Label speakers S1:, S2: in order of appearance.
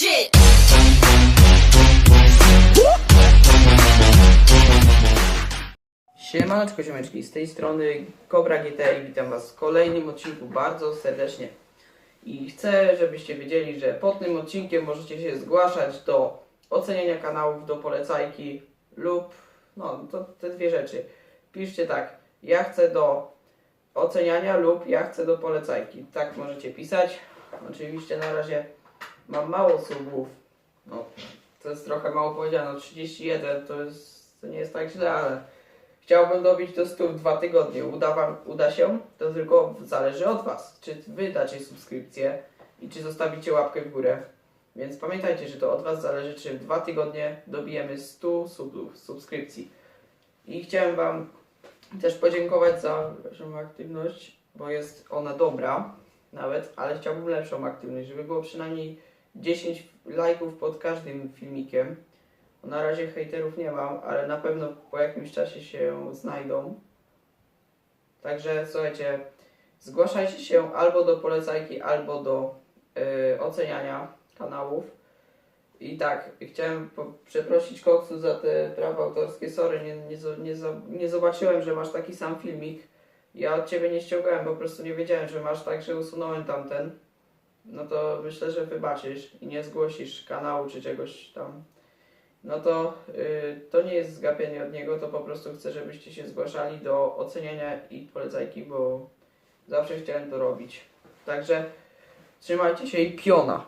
S1: legit.
S2: Siemaneczko, siemeczki, z tej strony Cobra GT i witam was w kolejnym odcinku bardzo serdecznie. I chcę, żebyście wiedzieli, że pod tym odcinkiem możecie się zgłaszać do oceniania kanałów, do polecajki lub no to te dwie rzeczy. Piszcie tak, ja chcę do oceniania lub ja chcę do polecajki. Tak możecie pisać. Oczywiście na razie mam mało subów. No, to jest trochę mało powiedziane, no 31 to jest, to nie jest tak źle, ale Chciałbym dobić do 100 w dwa tygodnie. Uda, wam, uda się? To tylko zależy od Was. Czy Wy dacie subskrypcję i czy zostawicie łapkę w górę. Więc pamiętajcie, że to od Was zależy, czy w dwa tygodnie dobijemy 100 subów, subskrypcji. I chciałem Wam też podziękować za Waszą aktywność, bo jest ona dobra nawet, ale chciałbym lepszą aktywność, żeby było przynajmniej 10 lajków pod każdym filmikiem. Na razie hejterów nie mam, ale na pewno po jakimś czasie się znajdą. Także słuchajcie, zgłaszajcie się albo do polecajki, albo do y, oceniania kanałów. I tak, chciałem przeprosić Koksu za te prawa autorskie. Sorry, nie, nie, nie, nie zobaczyłem, że masz taki sam filmik. Ja od ciebie nie ściągałem, po prostu nie wiedziałem, że masz tak, że usunąłem tamten. No to myślę, że wybaczysz i nie zgłosisz kanału czy czegoś tam no to y, to nie jest zgapienie od niego, to po prostu chcę, żebyście się zgłaszali do oceniania i polecajki, bo zawsze chciałem to robić. Także trzymajcie się i piona.